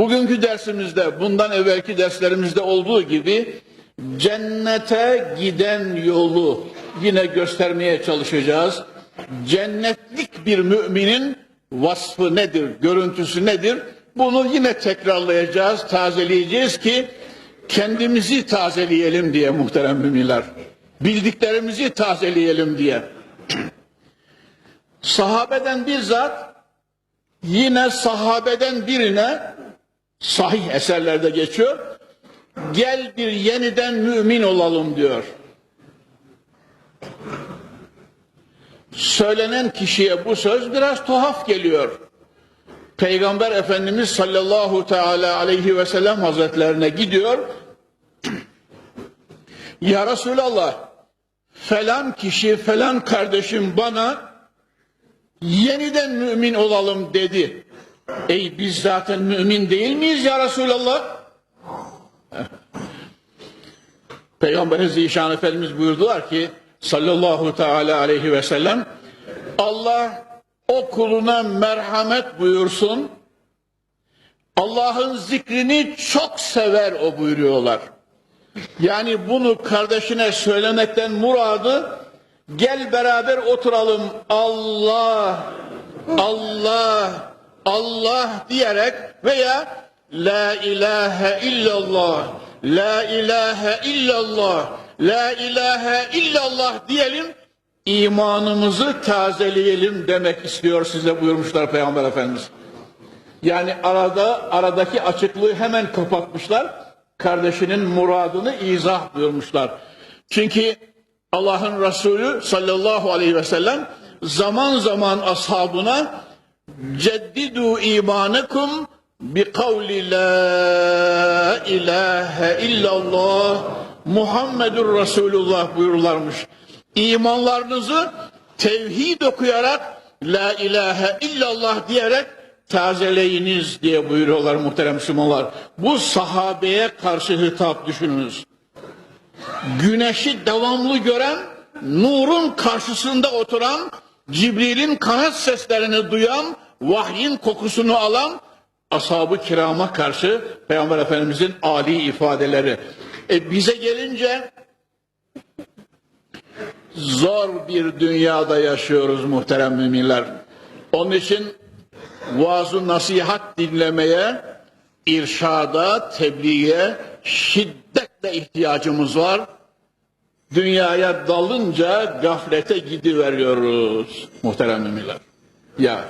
Bugünkü dersimizde bundan evvelki derslerimizde olduğu gibi cennete giden yolu yine göstermeye çalışacağız. Cennetlik bir müminin vasfı nedir, görüntüsü nedir? Bunu yine tekrarlayacağız, tazeleyeceğiz ki kendimizi tazeleyelim diye muhterem müminler. Bildiklerimizi tazeleyelim diye. Sahabeden bizzat yine sahabeden birine sahih eserlerde geçiyor. Gel bir yeniden mümin olalım diyor. Söylenen kişiye bu söz biraz tuhaf geliyor. Peygamber Efendimiz sallallahu teala aleyhi ve sellem hazretlerine gidiyor. Ya Resulallah falan kişi falan kardeşim bana yeniden mümin olalım dedi. Ey biz zaten mümin değil miyiz ya Resulallah? Peygamber Zişan Efendimiz buyurdular ki sallallahu teala aleyhi ve sellem Allah o kuluna merhamet buyursun. Allah'ın zikrini çok sever o buyuruyorlar. Yani bunu kardeşine söylemekten muradı gel beraber oturalım Allah Allah Allah diyerek veya La ilahe illallah La ilahe illallah La ilahe illallah diyelim imanımızı tazeleyelim demek istiyor size buyurmuşlar Peygamber Efendimiz. Yani arada aradaki açıklığı hemen kapatmışlar. Kardeşinin muradını izah buyurmuşlar. Çünkü Allah'ın Resulü sallallahu aleyhi ve sellem zaman zaman ashabına ceddidu imanekum bi kavli la ilahe illallah Muhammedur Resulullah buyururlarmış. İmanlarınızı tevhid okuyarak la ilahe illallah diyerek tazeleyiniz diye buyuruyorlar muhterem Müslümanlar. Bu sahabeye karşı hitap düşününüz. Güneşi devamlı gören, nurun karşısında oturan, Cibril'in kanat seslerini duyan, vahyin kokusunu alan ashab-ı kirama karşı Peygamber Efendimizin ali ifadeleri. E bize gelince zor bir dünyada yaşıyoruz muhterem müminler. Onun için vaaz nasihat dinlemeye, irşada, tebliğe şiddetle ihtiyacımız var. Dünyaya dalınca gaflete gidiveriyoruz muhterem müminler. Ya